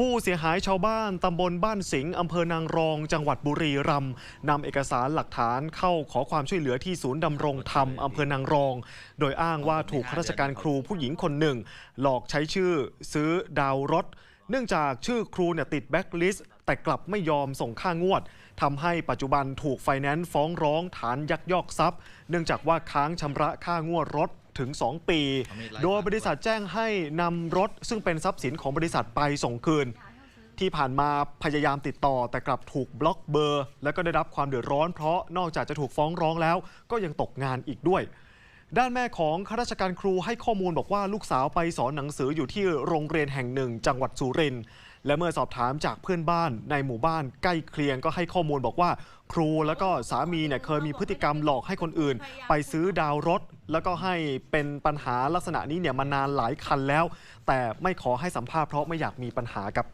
ผู้เสียหายชาวบ้านตำบลบ้านสิงห์อำเภอนางรอง จังหวัดบุรีรัมย์นำเอกสารหลักฐานเข้าขอความช่วยเหลือที่ศูนย์ดำรงธรรมอำเภอนางรอง โดยอ้างว่าถูกข้าราชการครูผู้หญิงคนหนึ่ง หลอกใช้ชื่อซื้อดาวรถ เนื่องจากชื่อครูเนี่ยติดแบ็คลิสต์แต่กลับไม่ยอมส่งค่างวดทำให้ปัจจุบันถูกไฟแนนซ์ฟ้องร้องฐานยักยอกทรัพย์ เนื่องจากว่าค้างชำระค่างวดรถ ถึง 2 ปี โดยบริษัทแจ้งให้นำรถ ซึ่งเป็นทรัพย์สินของบริษัทไปส่งคืน ที่ผ่านมาพยายามติดต่อ แต่กลับถูกบล็อกเบอร์ และก็ได้รับความเดือดร้อนเพราะนอกจากจะถูกฟ้องร้องแล้ว ก็ยังตกงานอีกด้วย ด้านแม่ของข้าราชการครูให้ข้อมูลบอกว่าลูกสาวไปสอนหนังสืออยู่ที่โรงเรียนแห่งหนึ่ง จังหวัดสุรินทร์และเมื่อสอบถามจากเพื่อนบ้านในหมู่บ้านใกล้เคียงก็ให้ข้อมูลบอกว่า ครูแล้วก็สามีเนี่ยเคยมีพฤติกรรมหลอกให้คนอื่น ไปซื้อดาวรถ แล้วก็ให้เป็นปัญหาลักษณะนี้เนี่ยมานานหลายคันแล้ว แต่ไม่ขอให้สัมภาษณ์เพราะไม่อยากมีปัญหากับ